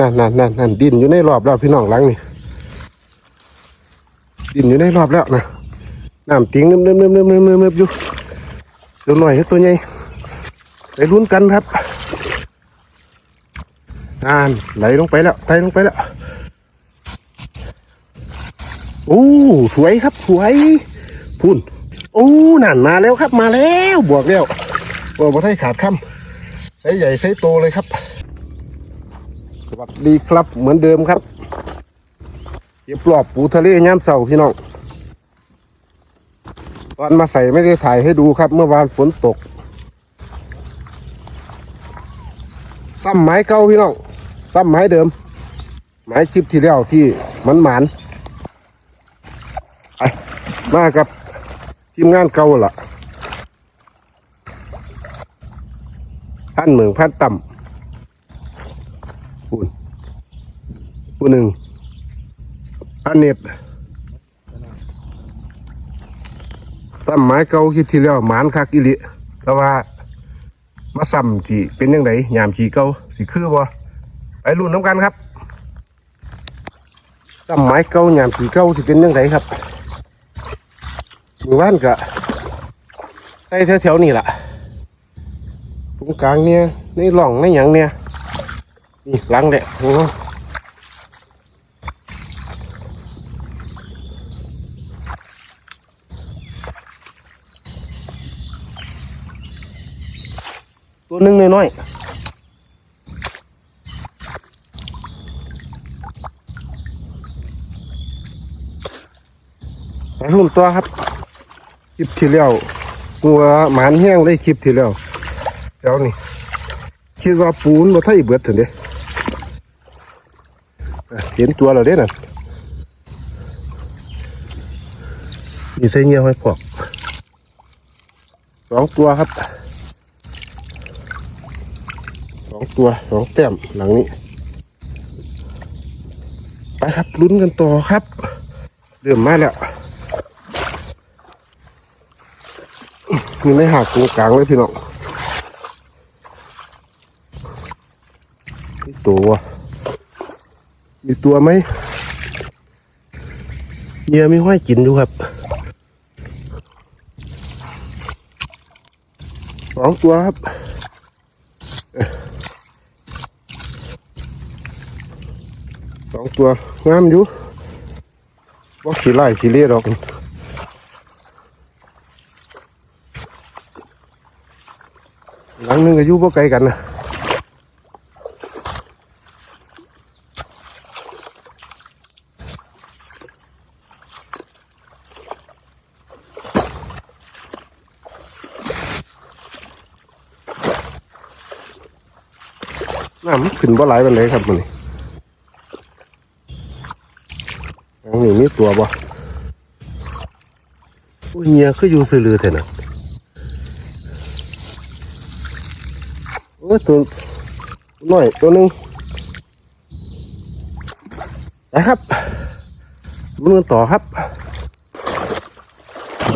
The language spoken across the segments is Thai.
นั่นนั่นนั่นนั่นดินอยู่ในรอบแล้วพี่น้องหลังนี่ดินอยู่ในรอบแล้วนะน้ำติ้งเนึมเนึมเนึมนึมนึมนึมนึมอยู่ตัวหน่อยตัวใหญ่ไปลุ้นกันครับอ่านไหลลงไปแล้วไหลลงไปแล้วโอ้สวยครับสวยพุ่นโอ้นั่นมาแล้วครับมาแล้วบวกแล้วบอกว่าให้ขาดคำใช้ใหญ่ใช้โตเลยครับ วัสดีครับเหมือนเดิมครับเก็บปลอบปูทะเลย้ำเสาพี่น้องตอนมาใส่ไม่ได้ถ่ายให้ดูครับ เมื่อวานฝนตกซ้ำไม้เก่าพี่น้องซ้ำไม้เดิม ไม้ชิปที่แล้วที่มันหมานไปมากับทีมงานเก่าล่ะพันเหมืองพันต่ำ ปูน ปูหนึ่งอันเน็บตั้มไม้เก่าคิดที่แล้วหมานคักอิลิแต่ว่ามาซ้ำที่เป็นยังไงยามขี่เก่าสิคือบ่ไปรุ่นน้ำกันครับซ้ำไม้เก่ายามขี่เก่าสิเป็นยังไงครับหมู่บ้านกะใส่แถวๆนี่แหละตรงกลางเนี่ยในหล่องในหยังเนี่ยนี่หลังแหละโอ้ ตัวหนึ่งน้อยๆไปรุ่นตัวครับคลิปที่แล้วงัวหมานแห้งเลยคลิปที่แล้วเดี๋ยวนี่คิดว่าปูนบ่ไทยเบิดถึงเด้เห็นตัวเราเด้น่ะมีใส่เงี้ยวให้พวกสองตัวครับ องตัวสองแต้มหลังนี้ ไปครับลุ้นกันต่อครับ เริ่มมาแล้วมีไม่หักตรงกลางเลยพี่น้องนี่ตัว มีตัวไหมเยื่อมีห้อยกินอยู่ครับสองตัวครับเอ้ย สองตัวงามอยู่ว่าขี้ไล่ขี้เลี้ยดอกหลังนึงอายุพวกไกลกันนะน้ำขึ้นบ่หลไปเลยครับมันอัน นี้มีตัวบ่โอ้ยเงียคืออยู่ซื่อลือเถอะนะโอ้ยตัวน้อยตัวหนึ่งนะครับรุ่นกันต่อครับ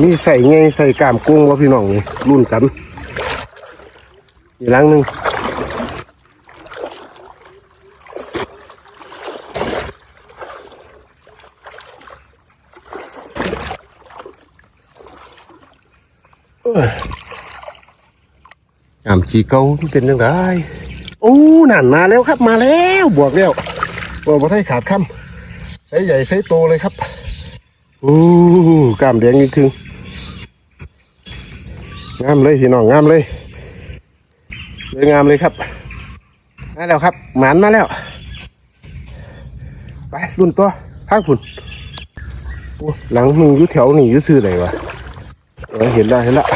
มีใส่ไงใส่กล้ามกุ้งวะพี่น้องนี่รุ่นกันอีกหลังหนึ่ง ขี่เกาเป็นยังไงโอ้นั่นมาแล้วครับมาแล้วบวกแล้วบวกมาให้ขาดคำใช้ใหญ่ใช้โตเลยครับโอ้กล้ามแดงนี่คืองามเลยพี่น้องงามเลยเลยงามเลยครับมาแล้วครับ หมันมาแล้ว ไปรุ่นตัวข้างผุนหลังมึงอยู่แถวนี่อยู่ซื้อไหนวะเห็นแล้วเห็นแล้ว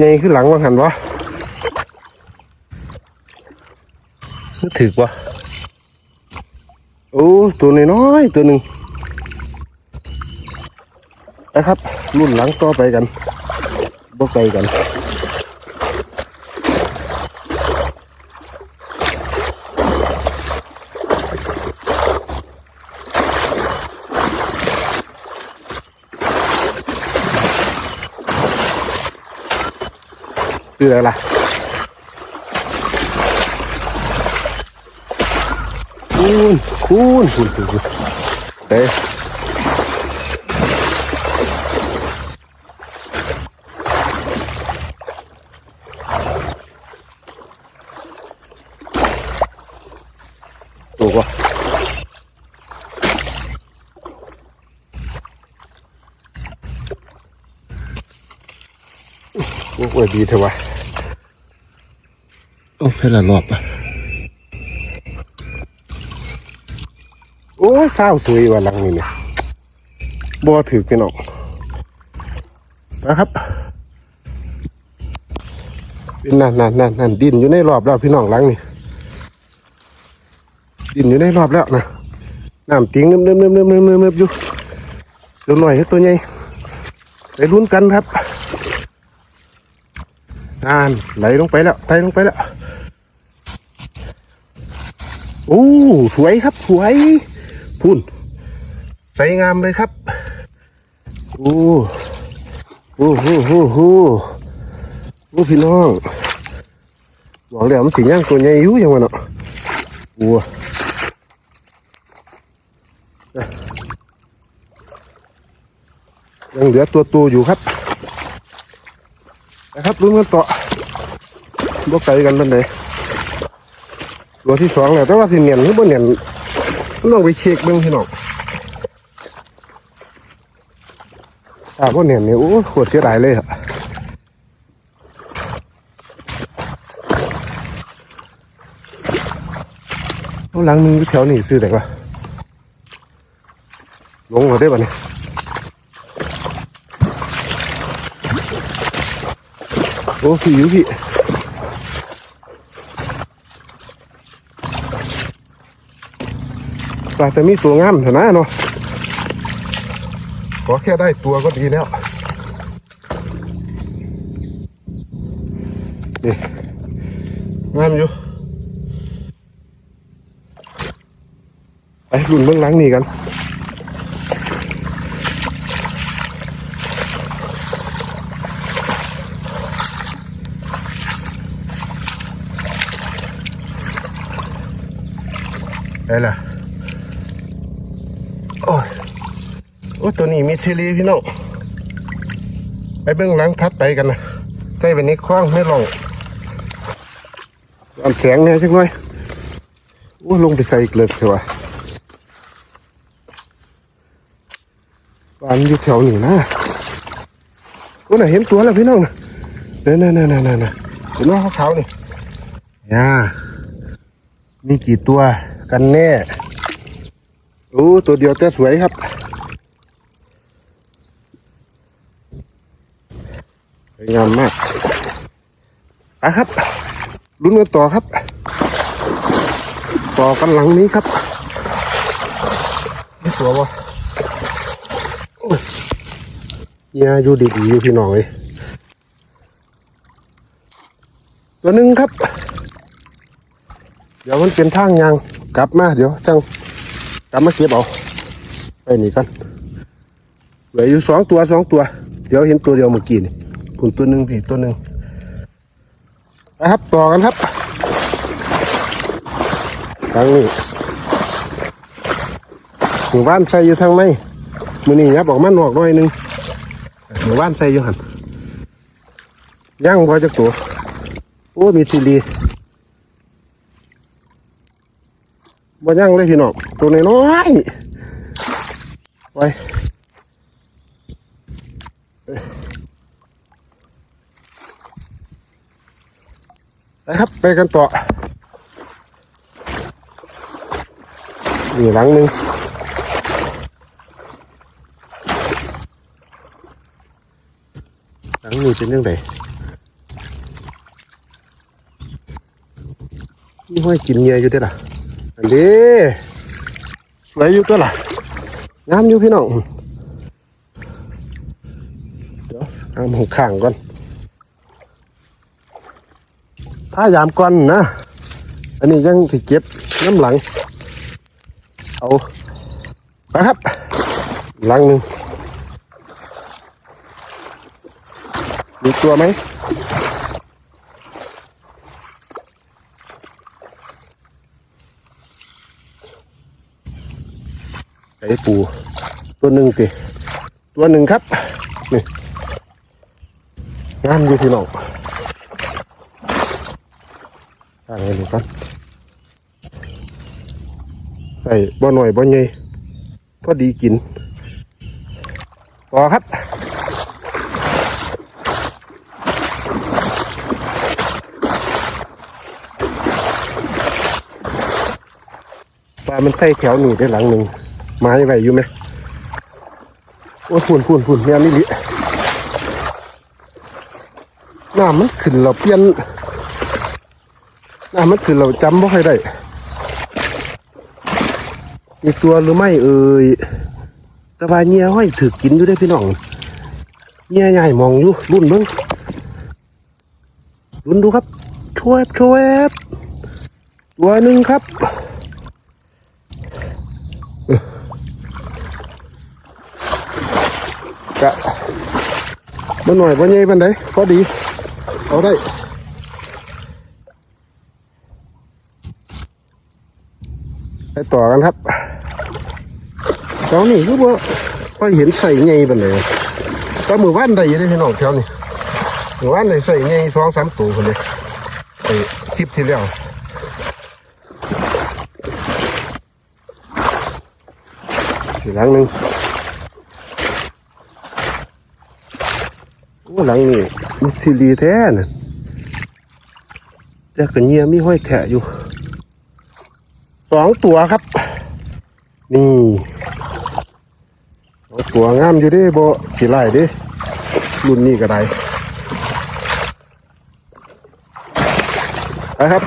ไงขึ้นหลังว่าหันวะนึกถือวะโอ้ตัวน้อยๆตัวหนึ่งนะครับรุ่นหลังต่อไปกันบ่ไกลกัน คืออะไรล่ะคูณคูณคูณคูณเฮ้ยถูกปะโอ้ยดีเถอะวะ โอ้เฟรละรอบอะโอ้ยเศร้าสวยว่ะหลังนี่เนี่ยบัวถือพี่น้องนะครับเป็นนั่นนั่นนั่นนั่นดินอยู่ในรอบแล้วพี่น้องหลังนี่ดินอยู่ในรอบแล้วนะน้ำติ้งเนิ่มเนิ่มเนิ่มเนิ่มเนิ่มเนิ่มอยู่ตัวหน่อยตัวใหญ่ไปลุ้นกันครับอ่านไหลลงไปแล้วไตลงไปแล้ว โอ้สวยครับสวยพุ่นใสงามเลยครับโอ้โอ้โหโอ้โหโอ้พี่น้องบอกแล้วมันสิย่างตัวใหญ่อยู่ยังวะเนาะวัวยังเหลือตัวตัวอยู่ครับนะครับลุ้นกันต่อบ่ไกลกันเป็นได ตัวที่สองแล้วแต่ว่าสิเนียนหรือบ่เนียนต้องไปเช็คเบื้องพี่น้องถ้าพวกเนียเนี่ยโอ้ขวดเสียดายเลยอะเอาหลังนึงอแถวนี้ซื้อได้ปะลงมาได้ปะเนี่ยโอ้พี่อยู่พี่ ปลาแต่มีตัวงามเถอะนะเนาะขอแค่ได้ตัวก็ดีแล้วนี่งามอยู่ไปรุ่นเบื้องหลังนี่กันได้ละ โอ้ยโอ้ตัวนี้มีทีรีพี่น้องไปเบื้องหลังทัดไปกันนะใส่ไปนี้คว้างไม่ลงอันแสงเนี่ยจังเลยโอ้ลงไปใส่อีกเลยเถอะวะบ้านอยู่แถวนี้นะโอ้น่ะเห็นตัวแล้วพี่น้องนะนั่นนั่นนั่นนั่นเห็นว่าขาวๆนี่ย่ามีกี่ตัวกันแน่โอ้ตัวเดียวแต่สวยครับส วยงามมากอะครับลุ้นกันต่อครับ ต่อกันหลังนี้ครับนี่ตัววะเนี่ยอยู่ดีๆอยู่พี่น้องเลยตัวหนึ่งครับ เดี๋ยวมันเป็นทางยางกลับมาเดี๋ยวจังกลับมาเก็บเอาไปนี่กันเหลืออยู่สองตัวสองตัว เดี๋ยวเห็นตัวเดียวเมื่อกี้นี่ ผุนตัวหนึ่งผีตัวหนึ่งนะครับต่อกันครับทางนี้หมู่บ้านใส่อยู่ทางในมือนี่ยับออกมานอกหน่อยหนึงหมู่บ้านใส่อยู่หันย่างพอจะตัวโอ้มีซีรีบ่ย่างเลยพี่น้องตัวน้อยไป ไปครับไปกันต่อนี่หลังหนึ่งหลังนี้เป็นยังไงนี่ห้อยกินเงียอยู่ด้อล่ะอันนี้สวยอยู่ตัวล่ะงามอยู่พี่น้องเดี๋ยวเอาหมข้างก่อน ถ้ายามก่อนนะ อันนี้ยังสิเก็บน้ำหลัง เอาไปครับ หลังหนึ่งมีตัวไหมไอ้ปู ตัวหนึ่งติตัวหนึ่งครับ นี่งามอยู่พี่น้อง ตั้งไว้ดูกันใส่บ่หน่อยบ่ใหญ่พอดีกิน ต่อครับปลามันใส่แถวหนีได้หลังหนึ่งไม้ไว้อยู่ไหมโอ้ยพุ่นพุ่นพุ่นเนี่ยนี่ลิน้ำมันขึ้นเราเปลี่ยน น้ำมันขึ้นเราจำไม่ค่อยได้มีตัวหรือไม่เอ่ยแตะวาเงียห้อยถือกินอยู่ได้พี่น้องเงียใหญ่มองอยู่รุ่นเบิ้งรุ่นดูครับช่วยช่วยตัวหนึ่งครับกะมาหน่อยว่าใหญ่ปันไดพอดี เอาได้ ไป ต่อกันครับแถวนี้คือว่าก็เห็นใส่ใหญ่ปันไดก็มือว่านได้อยังได้พี่น้องแถวนี้มือว่านได้ใส่ใหญ่สองสามตัวคนเลยไอ้คลิปที่แล้วอีกหลังหนึ่งโอ้หลังนี่มันซีรีแท้น่ะแต่กระเนียมีห้อยแทะอยู่ สองตัวครับ นี่สองตัวงามอยู่ด้บ่ขี้ไล่ด้รุ่นนี้ก็ได้ไปครับ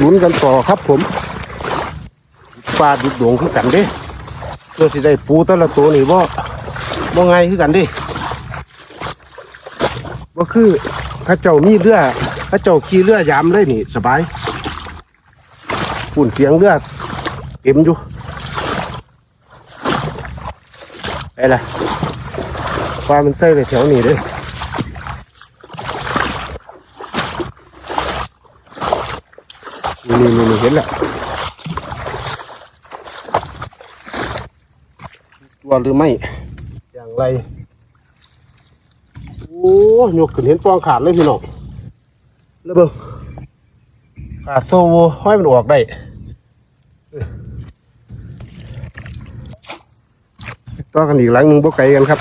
ลุ้นกันต่อครับผมปลาดุดดวงคือกันด้เพื่อสิได้ปูแต่ละตัวนี่บ่บ่ไงคือกันด้ก็คือข้าเจ้ามีเรือเข้าเจ้าขี่เรือยามเลยนี่สบาย ปุ่นเสียงเรือดเต็มอยู่ไปละปลามันใส่ไปแถวนี้เลยนี่นี่นี่เห็นละตัวหรือไม่ อย่างไร โอ้ยกขึ้นเห็นปองขาดเลยพี่น้องแล้วเบิ่งขาดโซโวห้อยมันออกได้เออ ต่อกันอีกหลังหนึ่งบ่ไกลกันครับ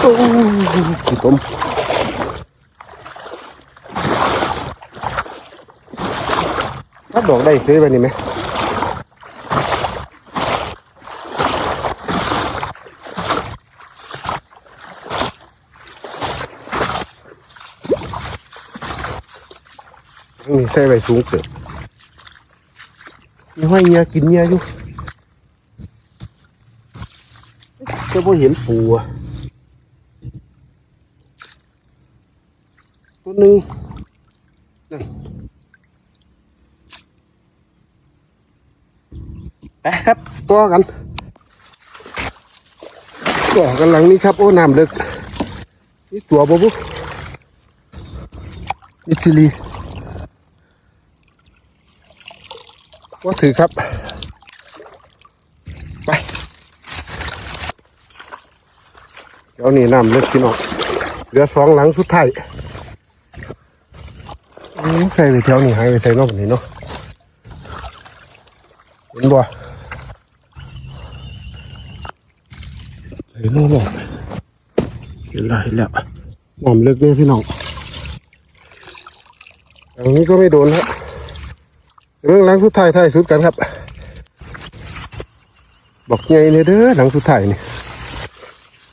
โอ้ยขี้ต้มถ้าดอกได้ซื้อไปนี่ไหมนี่ใส่ไว้สูงเกิน ห้อยเงียกินเงียอยู่ก็บ่เห็นปูอะตัวหนึ่งนั่นไปครับตัวกันตัวกันหลังนี้ครับ โอ้น้ำลึกนี่ตัวบ่บุนี่ชิลี ก็ถือครับ ไปเดี๋ยวนี้น้ำเล็กพี่น้องเหลือสองหลังสุดท้ายอืมใส่ไปแถวนี้หายไปใส่นอกนี่เนาะเห็นบ่เห็นนอกบ่เห็นแล้วเห็นแล้วน้ำเล็กเนี่ยพี่น้องอันนี้ก็ไม่โดนครับ เรื่องหลังสุดท้ายท้ายสุดกันครับ บอกไงเนี่ยเด้อหลังสุดท้ายนี่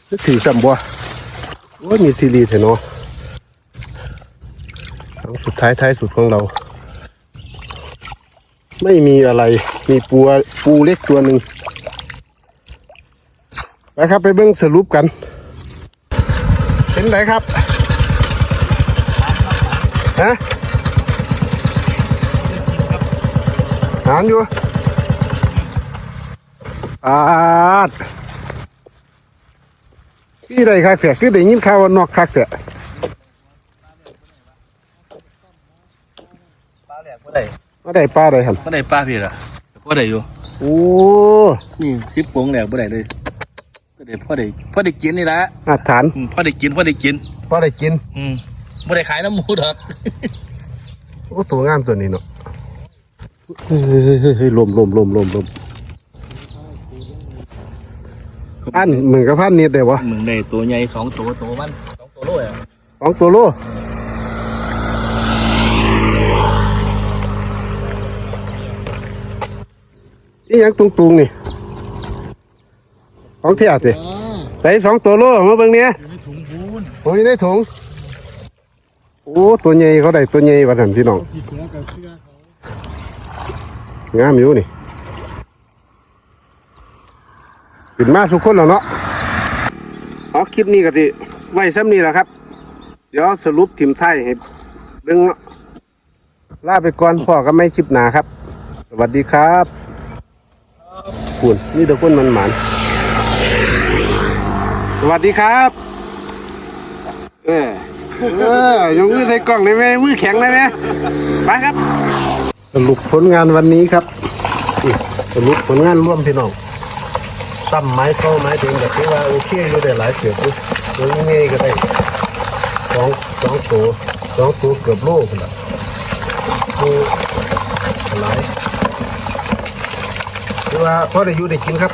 นึกถือสัมบัวโอ้ยมีซีรีส์เถอะเนาะหลังสุดท้ายท้ายสุดของเรา ไม่มีอะไร มีปูปูเล็กตัวหนึ่งไปครับไปเบิ้งสรุปกัน เห็นไหนครับฮะ หานอยู่อาดพี่ได้คักเถอะคือได้ยินข่าวว่านอกคักเถอะปลาแหลกบ่ได้มาได้ปลาได้หันบ่ได้ปลาพี่ล่ะแต่ผพ่อได้อยู่โอ้นี่สิบโปงแหลกบ่ได้เลยก็ได้พ่อได้พ่อได้กินนี่ละอาถานอืมพ่อได้กินพ่อได้กินพอได้กินอืมบ่ได้ขายน้ำหมูดอกโอ้ตัวงามตัวนี้เนาะ ลมลมลมลมลมอันเหมือนกับพันนิดเดียววะมึงได้ตัวใหญ่สองตัวตัวมันสองตัวโลอะสองตัวโลนี่ยังตุงตุงๆนี่ของเทียสิใส่สองตัวโลมาเบิ่งเนี้ยอยู่ในถุงพูนโอ้ยได้ถุงโอ้ตัวใหญ่เขาได้ตัวใหญ่วันนั้นพี่น้อง ผิดเสือกับเชือก งามอยู่นี่ปิดมาสุกคนแล้วเนาะเอาคลิปนี้ก็สิไว้ซ้ำนี้แหละครับ เดี๋ยวสรุปทีมไทยให้เบิ่งเนาะลาไปก่อนพ่อก็ไม่คลิปหนาครับ สวัสดีครับคุณนี่เด็กคนมันหมานสวัสดีครับ เออเออยกมือใส่กล่องได้ไหมมือแข็งได้ไหมไปครับ รุปผลงานวันนี้ครับสรุปผลงานร่วมพี่น้องตั้มไม้เข้าไม้เต็มแบบที่ว่าโอเคอยู่ได้หลายเกือบอยู่ตัวนี้ก็ได้สองสองตัวสองตัวเกือบโลกนละตัวหลายคือว่าพอได้อยู่ได้กินครับ